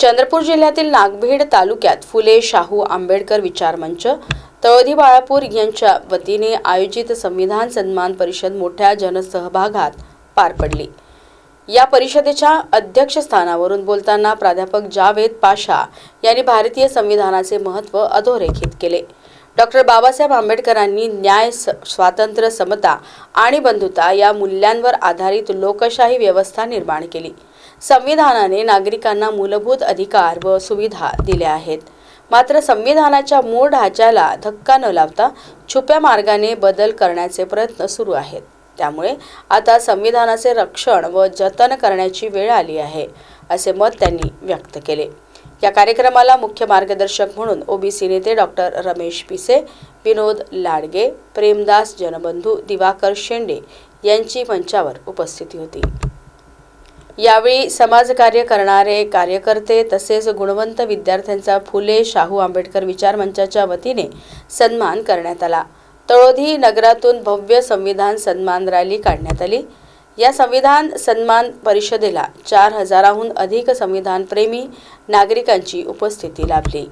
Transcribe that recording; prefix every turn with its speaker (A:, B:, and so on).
A: चंद्रपूर जिल्ह्यातील नागभीड तालुक्यात फुले शाहू आंबेडकर विचार मंच तळोधी बाळापूर यांच्या वतीने आयोजित संविधान सन्मान परिषद मोठ्या जनसहभागात पार पडली. या परिषदेच्या अध्यक्षस्थानावरून बोलताना प्राध्यापक जावेद पाशा यांनी भारतीय संविधानाचे महत्त्व अधोरेखित केले. डॉक्टर बाबासाहेब आंबेडकरांनी न्याय स- स्वातंत्र्य समता आणि बंधुता या मूल्यांवर आधारित लोकशाही व्यवस्था निर्माण केली. संविधानाने नागरिकांना मूलभूत अधिकार व सुविधा दिल्या आहेत. मात्र संविधानाच्या मूळ ढाच्याला धक्का न लावता छुप्या मार्गाने बदल करण्याचे प्रयत्न सुरू आहेत. त्यामुळे आता संविधानाचे रक्षण व जतन करण्याची वेळ आली आहे असे मत त्यांनी व्यक्त केले. या कार्यक्रमाला मुख्य मार्गदर्शक म्हणून ओबीसी नेते डॉक्टर रमेश पिसे विनोद लाडगे प्रेमदास जनबंधू दिवाकर शेंडे यांची मंचावर उपस्थिती होती. यावेळी समाजकार्य करणारे कार्यकर्ते तसेच गुणवंत विद्यार्थ्यांचा फुले शाहू आंबेडकर विचार मंचाच्या वतीने सन्मान करण्यात आला. तळोधी नगरातून भव्य संविधान सन्मान रॅली काढण्यात आली. या संविधान सन्मान परिषदेला चार हजाराहून अधिक संविधानप्रेमी नागरिकांची उपस्थिती लाभली.